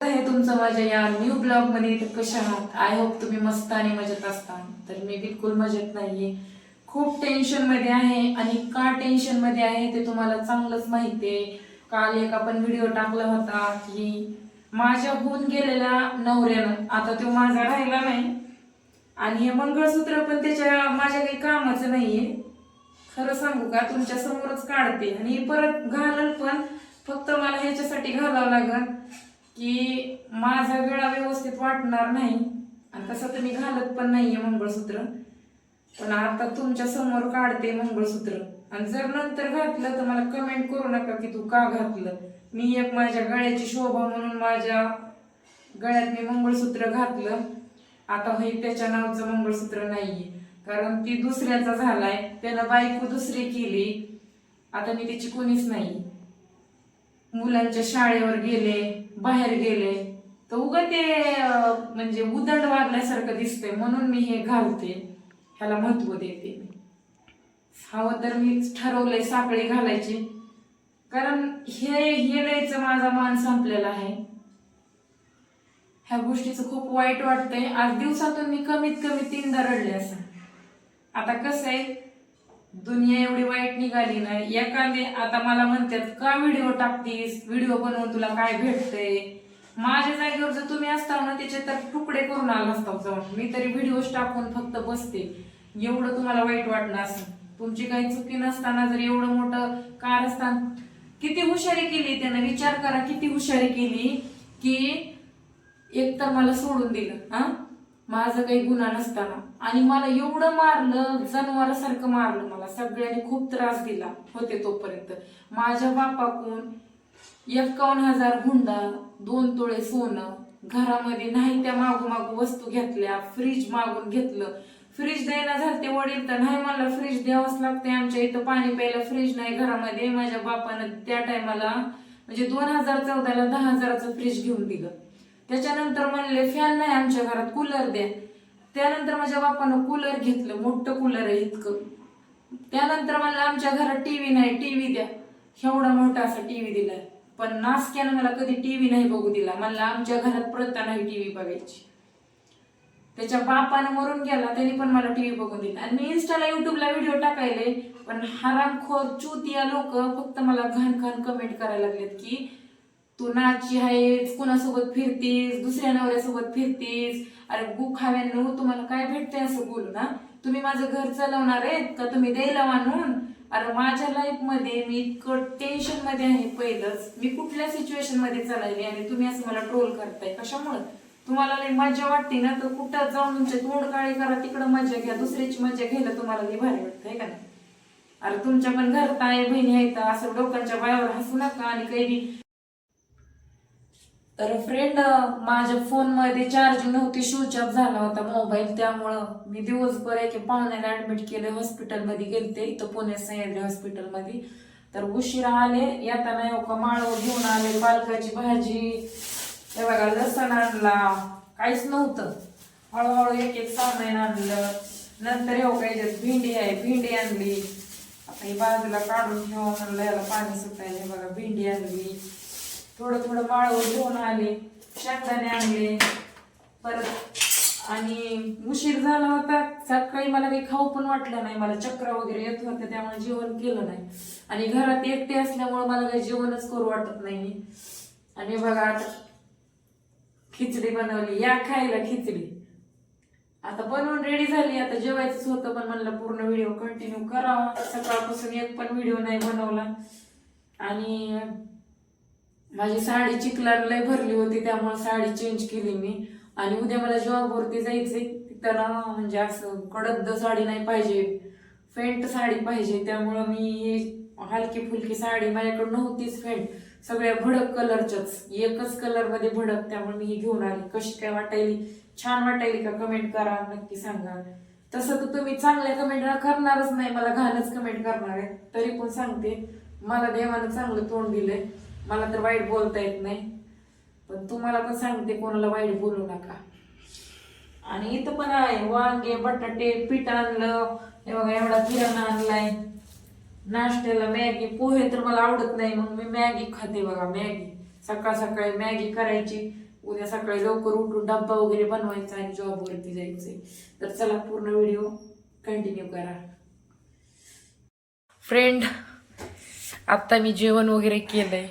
आहे तुमचं माझ्या या न्यू ब्लॉगमध्ये कशा आहात? आय होप तुम्ही मस्त आणि मजेत असता. तर मी बिलकुल मजेत नाहीये. खूप टेन्शनमध्ये आहे आणि का टेन्शनमध्ये आहे ते तुम्हाला चांगलंच माहितीये काल एक आपण व्हिडिओ टाकला होता की माझ्या होऊन गेलेल्या नवऱ्यानं आता तो माझा राहिला नाही. आणि हे मंगळसूत्र पण त्याच्या माझ्या काही कामाचं नाहीये. खरं सांगू का तुमच्या समोरच काढते. आणि परत घालल पण फक्त मला ह्याच्यासाठी घालावं लागल. की माझा गळा व्यवस्थित वाटणार नाही. आणि तसं तर मी घालत पण नाही आहे मंगळसूत्र. पण आता तुमच्यासमोर काढते मंगळसूत्र. आणि जर नंतर घातलं तर मला कमेंट करू नका की तू का घातलं. मी एक माझ्या गळ्याची शोभा म्हणून माझ्या गळ्यात मी मंगळसूत्र घातलं. आता हे त्याच्या नावचं मंगळसूत्र नाहीये. कारण ती दुसऱ्याचा झालाय. त्यानं बायको दुसरी केली. आता मी त्याची कोणीच नाही. मुलांच्या शाळेवर गेले. बाहेर गेले तर उगा ते म्हणजे उदंड वागल्यासारखं दिसतंय म्हणून मी हे घालते. ह्याला महत्त्व देते मी. हवं तर मी ठरवलंय साखळी घालायची. कारण हे हे लयचं माझा मान संपलेला आहे. ह्या गोष्टीचं खूप वाईट वाटतंय. आज दिवसातून मी कमीत कमी तीनदा रडले असं आता कसं आहे दुनिया एवढी वाईट निघाली ना एखादे आता मला म्हणतात का व्हिडिओ टाकतीस? व्हिडिओ बनवून तुला काय भेटतंय? माझ्या जागेवर जर तुम्ही असता ना त्याचे तर तुकडे करून आला असता जाऊन. मी तरी व्हिडिओ टाकून फक्त बसते. एवढं तुम्हाला वाईट वाटलं असं तुमची काही चुकी नसताना जर एवढं मोठं कारस्थान किती हुशारी केली त्यानं? विचार करा किती हुशारी केली की एक तर मला सोडून दिलं हा? माझं काही गुन्हा नसताना. आणि मला एवढं मारलं जनावरासारखं मारलं मला. सगळ्यांनी खूप त्रास दिला होते तोपर्यंत. माझ्या बापाकून एक्कावन्न हजार हुंडा दोन तोळे सोनं घरामध्ये नाही त्या मागू मागू वस्तू घेतल्या फ्रीज मागून घेतलं. फ्रीज द्यायला झालं ते वडील तर नाही मला फ्रीज द्यावंच लागते आमच्या इथं पाणी प्यायला फ्रीज नाही घरामध्ये. माझ्या बापानं त्या टायमाला म्हणजे दोन हजार चौदाला दहा हजाराचं फ्रीज घेऊन दिलं. त्याच्यानंतर म्हणले फॅन नाही आमच्या घरात कूलर द्या. त्यानंतर माझ्या बापानं कूलर घेतलं मोठं कूलर आहे इतकं. त्यानंतर म्हणलं आमच्या घरात टीव्ही नाही टीव्ही द्या. एवढा मोठा असा टीव्ही दिलाय पण नासक्यानं मला कधी टीव्ही नाही बघू दिला. म्हणलं आमच्या घरात प्रथा नाही टीव्ही बघायची. त्याच्या बापानं मरून गेला त्यांनी पण मला टीव्ही बघून दिला. आणि मी इन्स्टाला युट्यूबला व्हिडिओ टाकायले पण हरामखोर चुतिया लोक फक्त मला घाण घाण कमेंट करायला लागलेत की तू नाची आहेस कुणासोबत फिरतीस दुसऱ्या नवऱ्यासोबत फिरतीस? अरे गु खाव्यानं तुम्हाला काय भेटतंय असं बोलू ना? तुम्ही माझं घर चालवणार आहेत का? तुम्ही द्यायला मानून? अरे माझ्या लाईफमध्ये मी इतकं टेन्शनमध्ये आहे पहिलंच. मी कुठल्या सिच्युएशनमध्ये आणि तुम्ही असं मला ट्रोल करताय? कशामुळं? तुम्हाला लई मजा वाटते ना? तर कुठं जाऊन तुमचे तोंड काळी करा तिकडं मजा घ्या दुसऱ्याची मजा घ्यायला तुम्हाला लई भारी वाटतंय का नाही? अरे तुमच्या पण घरात आहे बहिणी आहेत असं डोक्यांच्या बायावर हसू नका आणि काही तर फ्रेंड माझ्या फोनमध्ये चार्जिंग नव्हती स्विच ऑफ झाला होता मोबाईल त्यामुळं मी दिवसभर एके पाहुण्याला ऍडमिट केले हॉस्पिटलमध्ये गेलते इथं पुणे सह्याद्री हॉस्पिटलमध्ये तर उशिरा आले येताना एवढा माळवर माळव घेऊन आले पालकाची भाजी हे बघा लसण आणला काहीच नव्हतं. हळूहळू एक एक सामान आणलं. नंतर हो याच्यात भेंडी आहे भेंडी आणली. आता ही बाजूला काढून ठेवा म्हणलं याला पाणी सुटायला हे बघा भेंडी आणली. थोडं थोडं माळव घेऊन आले शेंगदाणे आणले परत आणि उशीर झाला होता सकाळी मला काही खाऊ पण वाटलं नाही मला चक्र वगैरे येत होते त्यामुळे जेवण केलं नाही. आणि घरात एकटे असल्यामुळे मला काही जेवणच करू वाटत नाही. आणि बघा आता खिचडी बनवली या खायला खिचडी. आता बनवून रेडी झाली आता जेवायचंच होतं पण म्हणलं पूर्ण व्हिडिओ कंटिन्यू करावा सकाळपासून एक पण व्हिडिओ नाही बनवला. आणि माझी साडी चिखलाला लय भरली होती त्यामुळे साडी चेंज केली मी. आणि उद्या मला जॉबवरती जायचंय तिथं म्हणजे असं कडद साडी नाही पाहिजे फेंट साडी पाहिजे त्यामुळं मी हे हलकी फुलकी साडी माझ्याकडे नव्हतीच फेंट सगळ्या भडक कलरच्याच एकच कलरमध्ये भडक त्यामुळे मी ही घेऊन आली. कशी काय वाटायली? छान वाटायली का? कमेंट करा नक्की सांगा. तसं तर तुम्ही चांगल्या कमेंट करणारच नाही मला घालच कमेंट करणार आहे तरी पण सांगते मला देवानं चांगलं तोंड दिलंय. मला तर वाईट बोलता येत नाही. पण तुम्हाला पण सांगते कोणाला वाईट बोलू नका. आणि इथं पण आहे वांगे बटाटे पीठ आणलं. हे बघा एवढा किराणा आणलाय. नाश्त्याला मॅगी पोहे तर मला आवडत नाही मग मी मॅगी खाते बघा मॅगी. सकाळ सकाळी मॅगी करायची. उद्या सकाळी लवकर उठून डब्बा वगैरे बनवायचा आणि जॉबवरती जायचंय. तर चला पूर्ण व्हिडिओ कंटिन्यू करा. फ्रेंड आत्ता मी जेवण वगैरे केलंय.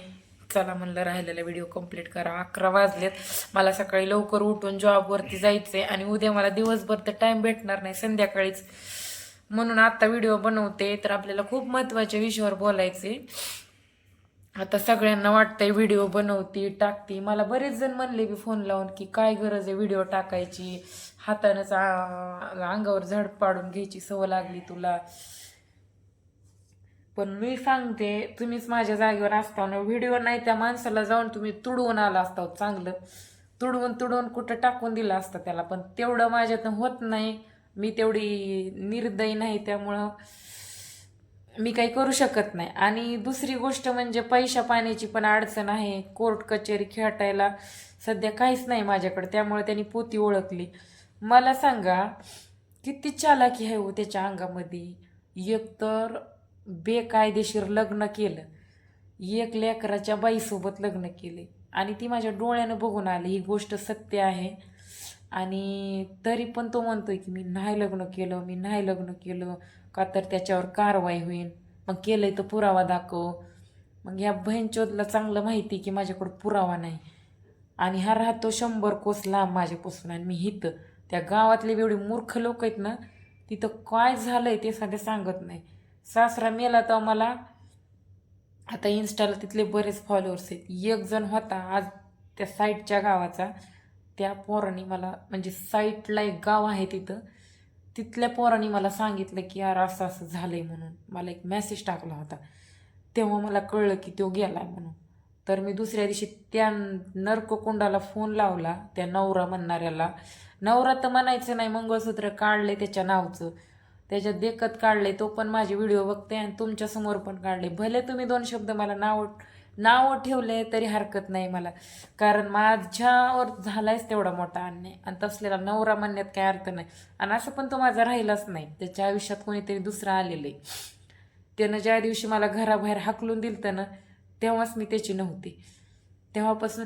चला म्हणलं राहिलेला व्हिडिओ कंप्लीट करा. अकरा वाजलेत. मला सकाळी लवकर उठून जॉबवरती जायचं आहे आणि उद्या मला दिवसभर तर टाईम भेटणार नाही संध्याकाळीच. म्हणून आता व्हिडिओ बनवते. तर आपल्याला खूप महत्त्वाच्या विषयावर बोलायचे आता सगळ्यांना वाटतंय व्हिडिओ बनवती टाकती. मला बरेच जण म्हणले बी फोन लावून की काय गरज आहे व्हिडिओ टाकायची? हातानंच अंगावर झड पाडून घ्यायची सवय लागली तुला. पण मी सांगते तुम्हीच माझ्या जागेवर असताना व्हिडिओ नाही त्या माणसाला जाऊन तुम्ही तुडवून आला असता चांगलं. तुडवून तुडवून कुठं टाकून दिलं असतं त्याला पण तेवढं माझ्यातून होत नाही. मी तेवढी निर्दयी नाही त्यामुळं मी काही करू शकत नाही. आणि दुसरी गोष्ट म्हणजे पैशा पाण्याची पण अडचण आहे. कोर्ट कचेरी खेळटायला सध्या काहीच नाही माझ्याकडे त्यामुळे त्यांनी पोती ओळखली. मला सांगा किती चालाकी आहे हो त्याच्या अंगामध्ये? एक तर बेकायदेशीर लग्न केलं. एक लेकराच्या बाईसोबत लग्न केले. आणि ती माझ्या डोळ्यानं बघून आली ही गोष्ट सत्य आहे. आणि तरी पण तो म्हणतोय की मी नाही लग्न केलं मी नाही लग्न केलं. का तर त्याच्यावर कारवाई होईल मग केलंय तर पुरावा दाखव. मग ह्या बहीणचोदला चांगलं माहिती की माझ्याकडं पुरावा नाही. आणि हा राहतो शंभर कोस लांब माझ्यापासून आणि मी हिथं. त्या गावातले एवढे मूर्ख लोक आहेत ना तिथं काय झालंय ते सध्या सांगत नाही. सासरा मेला तर मला आता इन्स्टाला तिथले बरेच फॉलोअर्स आहेत. एक जण होता आज त्या साईटच्या गावाचा. त्या पोरांनी मला म्हणजे साईटला एक गाव आहे तिथं. तिथल्या पोरांनी मला सांगितलं की यार असं असं झालं आहे म्हणून. मला एक मेसेज टाकला होता. तेव्हा मला कळलं की तो गेलाय म्हणून. तर मी दुसऱ्या दिवशी त्या नरककुंडाला फोन लावला. त्या नवरा म्हणणाऱ्याला नवरा तर म्हणायचं नाही मंगळसूत्र काढले त्याच्या नावचं. त्याच्यात देखत काढले तो पण माझे व्हिडिओ बघते आणि तुमच्यासमोर पण काढले भले तुम्ही दोन शब्द मला नाव नाव ठेवले तरी हरकत नाही मला. कारण माझ्यावर झालायच तेवढा मोठा अन्याय आणि तसलेला नवरा म्हणण्यात काय अर्थ नाही. आणि असं पण तो माझा राहिलाच नाही. त्याच्या आयुष्यात कोणीतरी दुसरं आलेलं आहे त्यानं ज्या दिवशी मला घराबाहेर हाकलून दिलं त्यानं तेव्हाच मी त्याची नव्हती. तेव्हापासून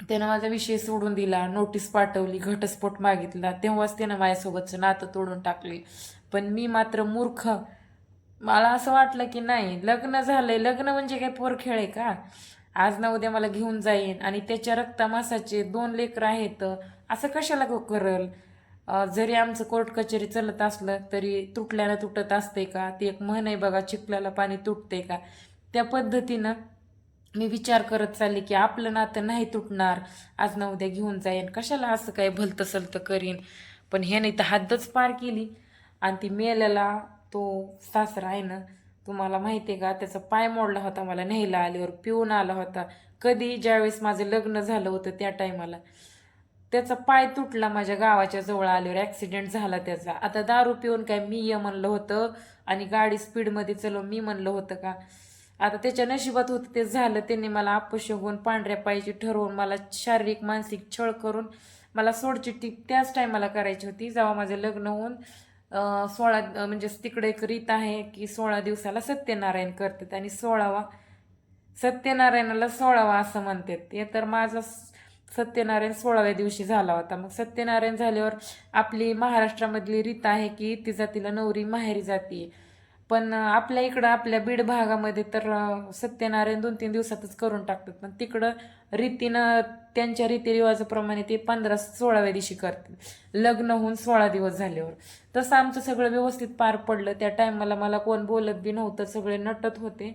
त्यानं माझा विषय सोडून दिला नोटीस पाठवली घटस्फोट मागितला. तेव्हाच त्यानं माझ्यासोबतचं नातं तोडून टाकले. पण मी मात्र मूर्ख. मला असं वाटलं की नाही लग्न झालंय. लग्न म्हणजे काय? पोर खेळ आहे का? आज ना उद्या मला घेऊन जाईन. आणि त्याच्या रक्तामासाचे दोन लेकर आहेत. असं कशाला करल? जरी आमचं कोर्ट कचेरी चालत असलं तरी तुटल्यानं तुटत असते का? ती एक म्हण आहे बघा चिखल्याला पाणी तुटते का? त्या पद्धतीनं मी विचार करत चालले की आपलं नातं नाही तुटणार. आज ना उद्या घेऊन जाईन. कशाला असं काय भलतं सलतं करीन? पण ह्याने तर हद्दच पार केली. आणि ती मेलेला तो सासरा आहे ना तुम्हाला माहिती आहे का त्याचा पाय मोडला होता मला न्यायला आल्यावर पिऊन आला होता. कधी ज्यावेळेस माझं लग्न झालं होतं त्या टायमाला त्याचा पाय तुटला माझ्या गावाच्या जवळ आल्यावर. ॲक्सिडेंट झाला त्याचा. आता दारू पिऊन काय मी ये म्हणलं होतं? आणि गाडी स्पीडमध्ये चलो मी म्हणलं होतं का? आता त्याच्या नशिबात होतं ते झालं. त्यांनी मला अपशगून पांढऱ्या पायची ठरवून मला शारीरिक मानसिक छळ करून मला सोडचिठ्ठी त्याच टायमाला करायची होती. जेव्हा माझं लग्न होऊन सोळा म्हणजे तिकडे एक रीत आहे की सोळा दिवसाला सत्यनारायण करतात आणि सोळावा सत्यनारायणाला सोळावा असं म्हणतात. ते तर माझा सत्यनारायण सोळाव्या दिवशी झाला होता. मग सत्यनारायण झाल्यावर आपली महाराष्ट्रामधली रीत आहे की ती जातीला नवरी माहेरी जाते पण आपल्या इकडं आपल्या बीड भागामध्ये तर सत्यनारायण दोन तीन दिवसातच करून टाकतात. पण तिकडं रीतीनं त्यांच्या रीतिरिवाजाप्रमाणे ते पंधरा सोळाव्या दिवशी करतात लग्न होऊन सोळा दिवस झाल्यावर. तसं आमचं सगळं व्यवस्थित पार पडलं. त्या टायमाला मला कोण बोलत बी नव्हतं. सगळे नटत होते.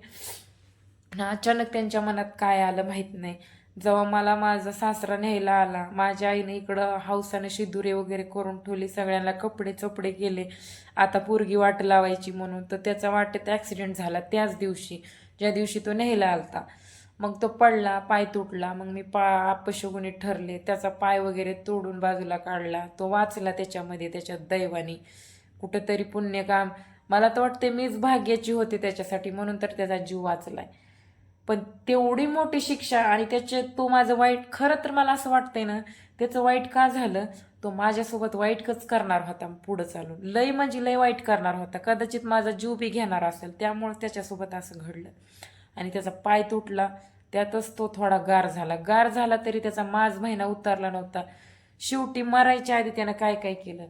अचानक त्यांच्या मनात काय आलं माहीत नाही. जेव्हा मला माझा सासरा न्यायला आला माझ्या आईने इकडं हौसाने शिदुरे वगैरे करून ठेवली सगळ्यांना कपडे चपडे केले. आता पोरगी वाट लावायची म्हणून तर त्याचा वाटेत ॲक्सिडेंट झाला त्याच दिवशी ज्या दिवशी तो न्यायला आलता. मग तो पडला पाय तुटला मग मी पा अपशगुनी ठरले त्याचा पाय वगैरे तोडून बाजूला काढला तो वाचला त्याच्यामध्ये त्याच्या दैवानी. कुठंतरी पुण्यकाम मला तर वाटते मीच भाग्याची होते त्याच्यासाठी म्हणून तर त्याचा जीव वाचलाय. पण तेवढी मोठी शिक्षा आणि त्याचे तो माझं वाईट खरं तर मला असं वाटतंय ना त्याचं वाईट का झालं? तो माझ्यासोबत वाईटच करणार होता पुढं चालून. लय म्हणजे लय वाईट करणार होता. कदाचित माझा जीव बी घेणार असेल. त्यामुळे त्याच्यासोबत असं घडलं. आणि त्याचा पाय तुटला. त्यातच तो थोडा गार झाला. गार झाला तरी त्याचा माज महिना उतरला नव्हता. शेवटी मरायच्या आधी त्यानं काय काय केलं?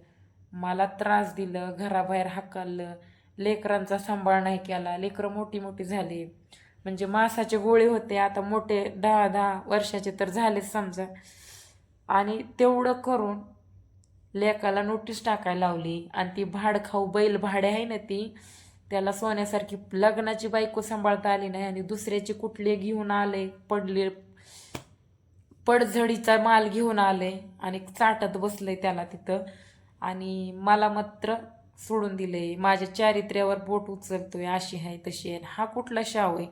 मला त्रास दिलं घराबाहेर हाकललं लेकरांचा सांभाळ नाही केला. लेकरं मोठी मोठी झाली. म्हणजे मासाचे गोळे होते आता मोठे दहा दहा वर्षाचे तर झालेच समजा. आणि तेवढं करून लेकाला नोटीस टाकायला लावली आणि ती भाड खाऊ बैल भाडे आहे ना ती त्याला सोन्यासारखी लग्नाची बायको सांभाळता आली नाही आणि दुसऱ्याची कुठले घेऊन आले पडले पडझडीचा माल घेऊन आले आणि चाटत बसले त्याला तिथं. आणि मला मात्र सोडून दिले. माझ्या चारित्र्यावर बोट उचलतोय अशी आहे तशी आहे. हा कुठला शाव आहे?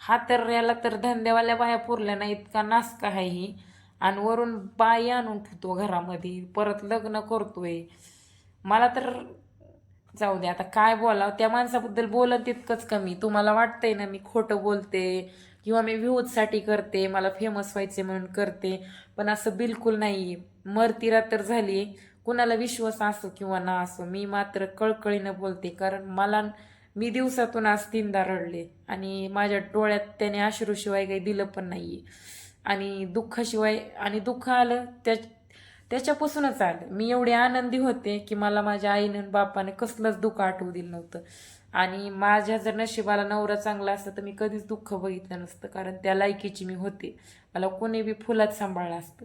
हा तर याला तर धंद्यावाल्या बाया पुरल्या नाही इतका नासका आहे ही. आणि वरून बाई आणून ठेवतो घरामध्ये. परत लग्न करतोय. मला तर जाऊ दे आता काय बोलावं? त्या माणसाबद्दल बोलत तितकंच कमी. तुम्हाला वाटतंय ना मी खोटं बोलते? किंवा मी व्ह्यूजसाठी करते? मला फेमस व्हायचे म्हणून करते? पण असं बिलकुल नाही. मरतीरा तर झाली. कुणाला विश्वास असो किंवा ना असो मी मात्र कळकळीनं बोलते. कारण मला मी दिवसातून आज तीनदा रडले आणि माझ्या डोळ्यात त्याने अश्रूशिवाय काही दिलं पण नाही आणि दुःखाशिवाय आणि दुःख आलं त्या त्याच्यापासूनच आलं. मी एवढे आनंदी होते की मला माझ्या आईनं आणि बापाने कसलंच दुःख आठवू दिलं नव्हतं. आणि माझ्या जर नशिबाला नवरा चांगला असतं तर मी कधीच दुःख बघितलं नसतं. कारण त्या लायकीची मी होते. मला कोणी बी फुलात सांभाळलं असतं.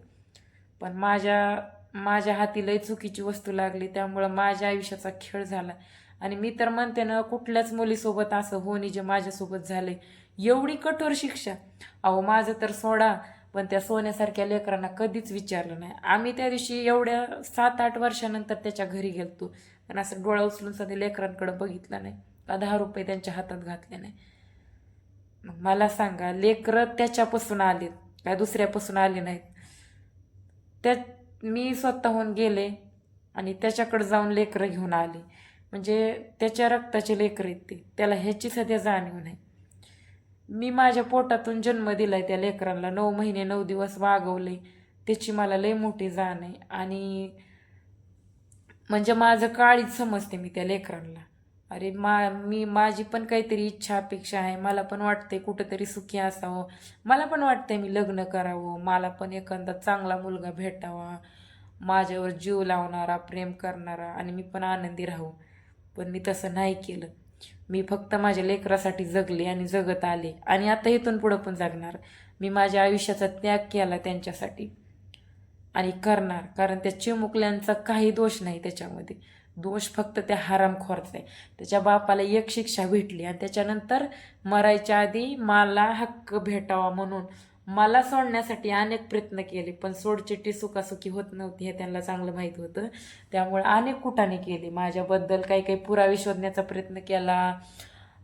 पण माझ्या माझ्या हाती लय चुकीची वस्तू लागली त्यामुळं माझ्या आयुष्याचा खेळ झाला. आणि मी तर म्हणते ना कुठल्याच मुलीसोबत असं होणे जे माझ्यासोबत झाले एवढी कठोर शिक्षा. अहो माझं तर सोडा पण त्या सोन्यासारख्या लेकरांना कधीच विचारलं नाही. आम्ही त्या दिवशी एवढ्या सात आठ वर्षानंतर त्याच्या घरी गेलतो. पण असं डोळा उचलून सध्या लेकरांकडे बघितलं नाही. का दहा रुपये त्यांच्या हातात घातले नाही? मग मला सांगा लेकरं त्याच्यापासून आलेत काय दुसऱ्यापासून आले नाहीत? त्या मी स्वतःहून गेले आणि त्याच्याकडं जाऊन लेकरं घेऊन आले. म्हणजे त्याच्या रक्ताचे लेकरं आहेत ते. त्याला ह्याची सध्या जाणीव नाही. मी माझ्या पोटातून जन्म दिलाय त्या लेकरांना. नऊ महिने नऊ दिवस वागवले. त्याची मला लय मोठी जाण आहे. आणि म्हणजे माझं काळीच समजते मी त्या लेकरांना. अरे मा मी माझी पण काहीतरी इच्छा अपेक्षा आहे. मला पण वाटते कुठंतरी सुखी असावं. मला पण वाटतंय मी लग्न करावं. मला पण एखादा चांगला मुलगा भेटावा. माझ्यावर जीव लावणारा प्रेम करणारा आणि मी पण आनंदी राहू. पण मी तसं नाही केलं. मी फक्त माझ्या लेकरासाठी जगले आणि जगत आले. आणि आता इथून पुढं पण जगणार. मी माझ्या आयुष्याचा त्याग केला त्यांच्यासाठी. आणि करणार. कारण त्या चिमुकल्यांचा काही दोष नाही त्याच्यामध्ये. दोष फक्त त्या हरामखोरचा. आहे त्याच्या बापाला एक शिक्षा भेटली आणि त्याच्यानंतर मरायच्या आधी मला हक्क भेटावा म्हणून मला सोडण्यासाठी अनेक प्रयत्न केले पण सोडचिट्टी सुखासुखी होत नव्हती हे त्यांना चांगलं माहीत होतं. त्यामुळे अनेक कुठाने केली. माझ्याबद्दल काही काही पुरावे शोधण्याचा प्रयत्न केला.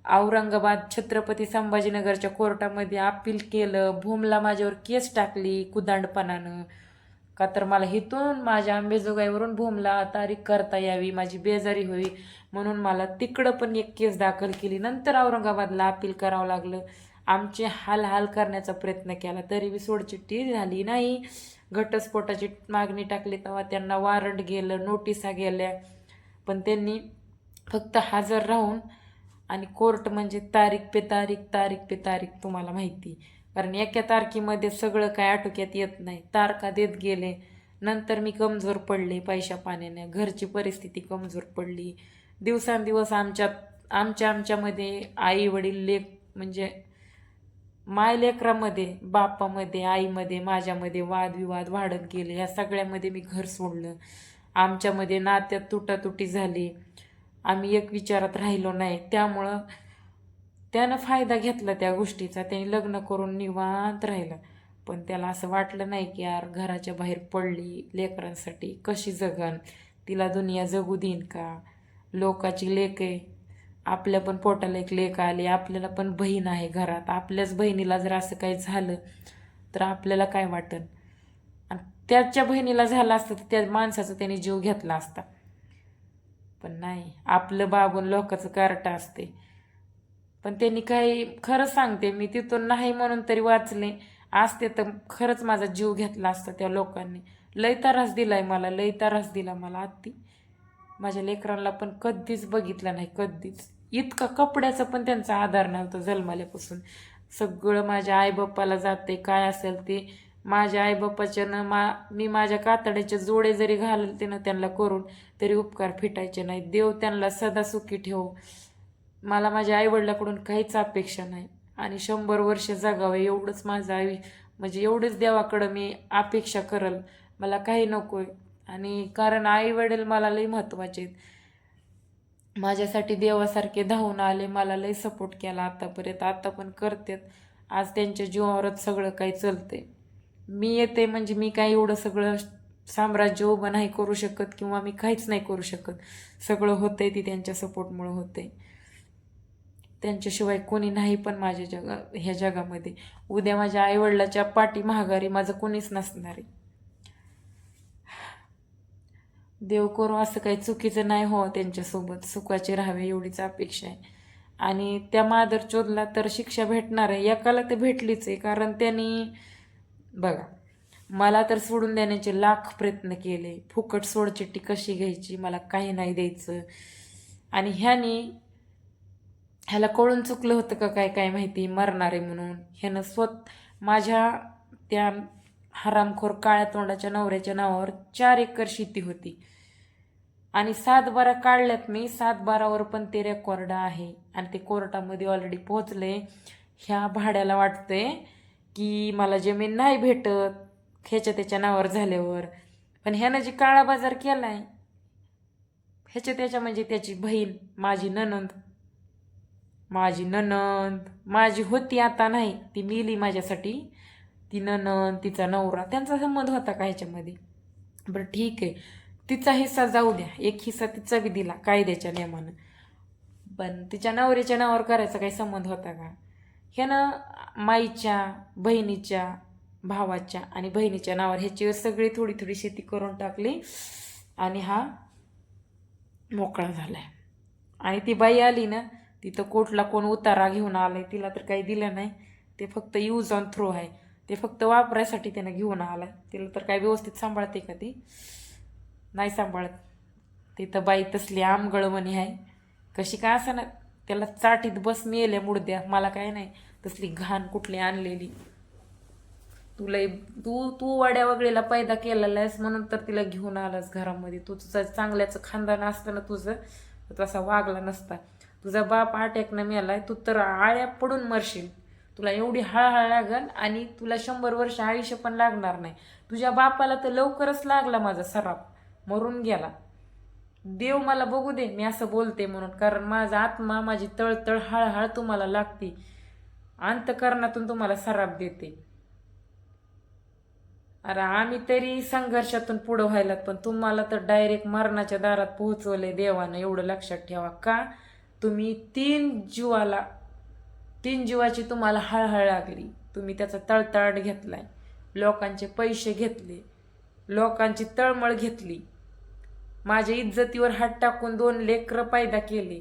औरंगाबाद छत्रपती संभाजीनगरच्या कोर्टामध्ये अपील केलं. भूमला माझ्यावर केस टाकली कुदांडपणानं. का तर मला हिथून माझ्या आंबेजोगाईवरून भूमला तारीख करता यावी माझी बेजारी होई. म्हणून मला तिकडं पण एक केस दाखल केली. नंतर औरंगाबादला अपील करावं लागलं. आमचे हाल हाल करण्याचा प्रयत्न केला. तरी बी सोडचिठ्ठी झाली नाही. घटस्फोटाची मागणी टाकली तेव्हा त्यांना वॉरंट गेलं नोटिसा गेल्या. पण त्यांनी फक्त हजर राहून आणि कोर्ट म्हणजे तारीख पे तारीख तारीख पे तारीख तुम्हाला माहिती. कारण एका तारखेमध्ये सगळं काय आटोक्यात येत नाही. तारखा देत गेले? नंतर मी कमजोर पडले पैशा पाण्याने. घरची परिस्थिती कमजोर पडली. दिवसांदिवस आमच्यात आमच्या आमच्यामध्ये आई वडील लेख म्हणजे माय लेकरामध्ये बापामध्ये आईमध्ये माझ्यामध्ये वादविवाद वाढत गेले. ह्या सगळ्यामध्ये मी घर सोडलं. आमच्यामध्ये नात्यात तुटातुटी झाली. आम्ही एक विचारात राहिलो नाही. त्यामुळं त्यानं फायदा घेतला त्या गोष्टीचा. त्याने लग्न करून निवांत राहिलं. पण त्याला असं वाटलं नाही की यार घराच्या बाहेर पडली लेकरांसाठी कशी जगन? तिला दुनिया जगू देईन का? लोकाची लेक आहे. आपल्या पण पोटाला एक लेक आली. आपल्याला पण बहीण आहे घरात. आपल्याच बहिणीला जर असं काही झालं तर आपल्याला काय वाटन? आणि त्याच्या बहिणीला झालं असतं तर त्या माणसाचा त्याने जीव घेतला असता. पण नाही. आपलं बाबून लोकांचं कार्ट असते. पण त्यांनी काही खरं सांगते मी तिथून नाही म्हणून तरी वाचले. असते तर खरंच माझा जीव घेतला असता त्या लोकांनी. लय त्रास दिलाय मला लय त्रास दिला मला आत्ती. माझ्या लेकरांना पण कधीच बघितलं नाही कधीच. इतका कपड्याचा पण त्यांचा आधार नव्हता जन्माल्यापासून. सगळं माझ्या आईबाप्पाला जाते काय असेल ते. माझ्या आईबापाच्यानं मा मी माझ्या कातड्याचे जोडे जरी घालते ना त्यांना करून तरी उपकार फिटायचे नाही देव त्यांना सदा सुखी ठेवू. मला माझ्या आईवडिलाकडून काहीच अपेक्षा नाही. आणि शंभर वर्ष जगावं एवढंच माझं आई म्हणजे एवढंच देवाकडं मी अपेक्षा करल. मला काही नको आहे आणि कारण आईवडील मला लई महत्त्वाचे आहेत. माझ्यासाठी देवासारखे धावून आले मला लई सपोर्ट केला. आतापर्यंत आता पण करतात. आज त्यांच्या जीवावरच सगळं काही चलते मी येते म्हणजे मी काही एवढं सगळं साम्राज्य उभं नाही करू शकत किंवा मी काहीच नाही करू शकत. सगळं होतंय ती त्यांच्या सपोर्टमुळं होतंय. त्यांच्याशिवाय कोणी नाही पण माझ्या जगा ह्या जगामध्ये. उद्या माझ्या आईवडिलाच्या पाठी महागारी माझं कोणीच नसणार आहे. देव करू असं काही चुकीचं नाही हो त्यांच्यासोबत. सुखाचे राहावे एवढीच अपेक्षा आहे. आणि त्या मादर चोदला तर शिक्षा भेटणार आहे. एकाला तर भेटलीच आहे. कारण त्यांनी बघा मला तर सोडून देण्याचे लाख प्रयत्न केले. फुकट सोडचिट्टी कशी घ्यायची? मला काही नाही द्यायचं. आणि ह्यानी ह्याला कळून चुकलं होतं का काय काय माहिती? मरणार आहे म्हणून. ह्यानं स्वत माझ्या त्या हरामखोर काळ्या तोंडाच्या नवऱ्याच्या नावावर चार एकर शेती होती. आणि सात बारा काढल्यात मी सात बारावर पण ते रेकॉर्ड आहे. आणि ते कोर्टामध्ये ऑलरेडी पोहोचले ह्या भाड्याला वाटते की मला जमीन नाही भेटत ह्याच्या त्याच्या नावावर झाल्यावर. पण ह्यानं जी काळा बाजार केला आहे ह्याच्या त्याच्या म्हणजे त्याची बहीण माझी ननंद माझी ननंद माझी होती आता नाही ती मिली माझ्यासाठी. ती ननंद तिचा नवरा त्यांचा संबंध होता का ह्याच्यामध्ये? बरं ठीक आहे. तिचा हिस्सा जाऊ द्या. एक हिस्सा तिचा बी दिला कायद्याच्या नियमानं. पण तिच्या नवऱ्याच्या नावावर करायचा काही संबंध होता का? ह्यानं माईच्या बहिणीच्या भावाच्या आणि बहिणीच्या नावावर ह्याची सगळी थोडी थोडी शेती करून टाकली आणि हा मोकळा झालाय. आणि ती बाई आली ना तिथं कोटला कोण उतारा घेऊन आलाय तिला तर काही दिलं नाही. ते फक्त यूज ऑन थ्रो आहे. ते फक्त वापरायसाठी त्यानं घेऊन आलाय. तिला तर काय व्यवस्थित सांभाळते का ती? नाही सांभाळत. तिथं बाई तसली आमगळवणी आहे. कशी काय असं ना त्याला चाटीत बस मिळेल्या मुडद्या. मला काय नाही. तसली घाण कुठली आणलेली. तुला तू तू वाड्या वगळीला पैदा केलेला आहेस म्हणून तर तिला घेऊन आलास घरामध्ये. तू तुझं चांगल्याचं खानदान असतं ना तुझं तसा वागला नसता. तुझा बाप अटॅकनं मेलाय तू तर आळ्या पडून मरशील. तुला एवढी हळहळ लागल आणि तुला शंभर वर्ष आयुष्य पण लागणार नाही. तुझ्या बापाला तर लवकरच लागला माझा सराप मरून गेला. देव मला बघू दे मी असं बोलते म्हणून कारण माझा आत्मा माझी तळतळ हळहळ तुम्हाला लागते. अंतकरणातून तुम्हाला सराप देते. अरे आम्ही तरी संघर्षातून पुढं व्हायलात पण तुम्हाला तर डायरेक्ट मरणाच्या दारात पोहोचवलंय देवानं एवढं लक्षात ठेवा. का? तुम्ही तीन जीवाला तीन जीवाची तुम्हाला हळहळ लागली. तुम्ही त्याचा तळतळाट घेतलाय. लोकांचे पैसे घेतले. लोकांची तळमळ घेतली. माझ्या इज्जतीवर हात टाकून दोन लेकरं पैदा केले.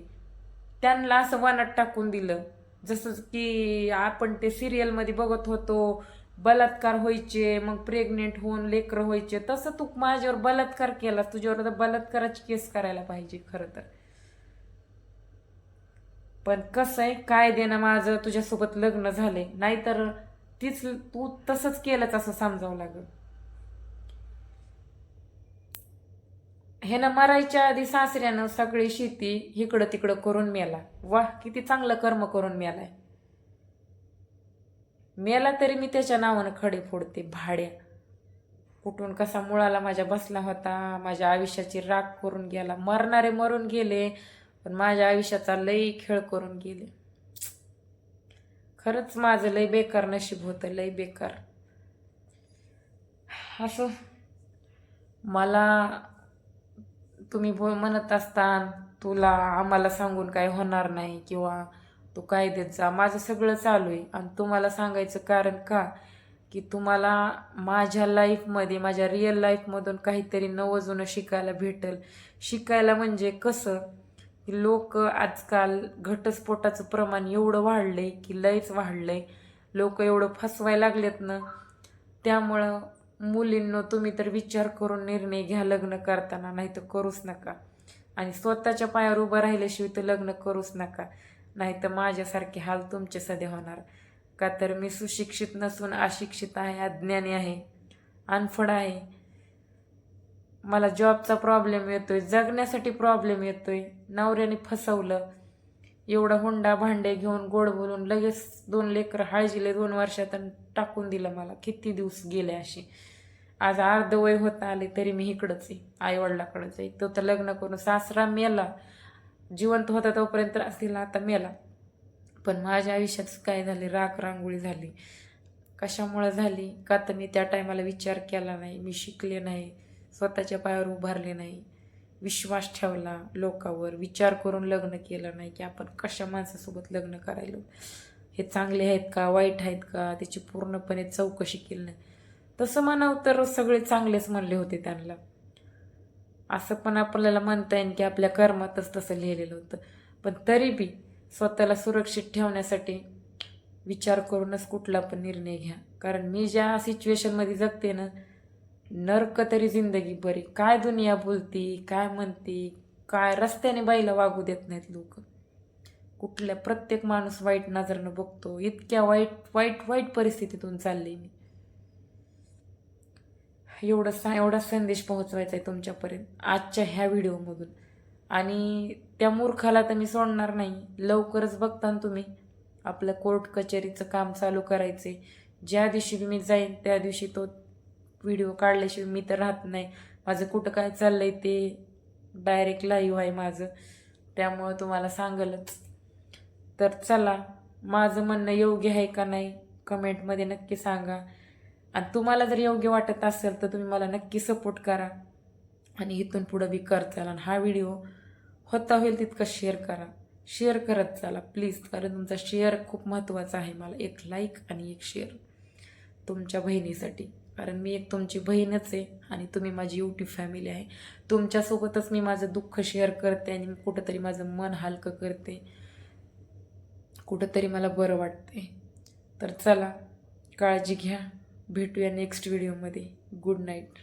त्यांना असं वनात टाकून दिलं. जसं की आपण ते सिरियलमध्ये बघत होतो बलात्कार व्हायचे मग प्रेग्नेंट होऊन लेकरं व्हायचे. तसं तू माझ्यावर बलात्कार केला तुझ्यावर तर बलात्काराची केस करायला पाहिजे खरं तर. पण कसं आहे काय देणं माझं तुझ्यासोबत लग्न झाले नाहीतर तीच तू तसंच केलंच असं समजावं लागल. ह्यानं मरायच्या आधी सासऱ्यानं सगळी शेती इकडं तिकडं करून मेला. वा किती चांगलं कर्म करून मेलाय. मेला तरी मी त्याच्या नावानं खडे फोडते भाड्या. कुठून कसा मुळाला माझ्या बसला होता माझ्या आयुष्याची राग करून गेला. मरणारे मरून गेले पण माझ्या आयुष्याचा लई खेळ करून गेले. खरंच माझं लय बेकार नशीब होतं लय बेकार. असं मला तुम्ही बो म्हणत असतान तुला आम्हाला सांगून काय होणार नाही किंवा तू काय देत जा. माझं सगळं चालू आहे. आणि तुम्हाला सांगायचं कारण का? की तुम्हाला माझ्या लाईफमध्ये माझ्या रिअल लाईफमधून काहीतरी नवं जुनं शिकायला भेटेल. शिकायला म्हणजे कसं? की लोक आजकाल घटस्फोटाचं प्रमाण एवढं वाढलं आहे की लयच वाढलं आहे लोक एवढं फसवायला लागलेत ना. त्यामुळं मुलींनो तुम्ही तर विचार करून निर्णय घ्या लग्न करताना नाही तर करूच नका. आणि स्वतःच्या पायावर उभं राहिल्याशिवाय तर लग्न करूच नका. नाही तर माझ्यासारखे हाल तुमचे सध्या होणार. का तर मी सुशिक्षित नसून अशिक्षित आहे अज्ञानी आहे अनफड आहे. मला जॉबचा प्रॉब्लेम येतोय जगण्यासाठी प्रॉब्लेम येतोय नवऱ्याने फसवलं एवढा हुंडा भांडे घेऊन गोड बोलून लगेच दोन लेकरं हळजीले दोन वर्षात आणि टाकून दिलं मला. किती दिवस गेले असे. आज अर्ध वय होत आले तरी मी इकडंच आहे आईवडिलाकडंच आहे. तो तर लग्न करून सासरा मेला जिवंत होता तोपर्यंत त्रास दिला आता मेला. पण माझ्या आयुष्यात काय झाले? राख रांगोळी झाली. कशामुळं झाली? का तर मी त्या टायमाला विचार केला नाही मी शिकले नाही. स्वतःच्या पायावर उभारले नाही. विश्वास ठेवला लोकावर. विचार करून लग्न केलं नाही की आपण कशा माणसासोबत लग्न करायलो? हे चांगले आहेत का? वाईट आहेत का? त्याची पूर्णपणे चौकशी केली नाही. तसं म्हणावं तर सगळे चांगलेच म्हणले होते त्यांना. असं पण आपल्याला म्हणता येईल की आपल्या कर्मातच तसं लिहिलेलं होतं. पण तरी बी स्वतःला सुरक्षित ठेवण्यासाठी विचार करूनच कुठला पण निर्णय घ्या. कारण मी ज्या सिच्युएशनमध्ये जगते ना नरक तरी जिंदगी बरी काय दुनिया बोलती काय म्हणती काय रस्त्याने बाईला वागू देत नाहीत लोक. कुठल्या प्रत्येक माणूस वाईट नजरनं बघतो. इतक्या वाईट वाईट वाईट परिस्थितीतून चालली मी. एवढा सा एवढा संदेश पोहोचवायचा आहे तुमच्यापर्यंत आजच्या ह्या व्हिडिओमधून. आणि त्या मूर्खाला तर मी सोडणार नाही. लवकरच बघता ना तुम्ही. आपलं कोर्ट कचेरीचं काम चालू करायचे ज्या दिवशी मी जाईन त्या दिवशी तो व्हिडिओ काढल्याशिवाय मी तर राहत नाही. माझं कुठं काय चाललंय ते डायरेक्ट लाईव्ह आहे माझं. त्यामुळं तुम्हाला सांगलच. तर चला माझं म्हणणं योग्य आहे का नाही कमेंटमध्ये नक्की सांगा. आणि तुम्हाला जर योग्य वाटत असेल तर तुम्ही मला नक्की सपोर्ट करा. आणि इथून पुढं बी करत चला. आणि हा व्हिडिओ होता होईल तितका शेअर करा. शेअर करत चला प्लीज कारण तुमचा शेअर खूप महत्त्वाचा आहे मला. एक लाईक आणि एक शेअर तुमच्या बहिणीसाठी. कारण मी एक तुमची बहीणच आहे आणि तुम्ही माझी यूट्यूब फॅमिली आहे. तुमच्यासोबतच मी माझं दुःख शेअर करते आणि कुठंतरी माझं मन हलकं करते. कुठंतरी मला बरं वाटते तर चला काळजी घ्या. भेटूया नेक्स्ट व्हिडिओमध्ये गुड नाईट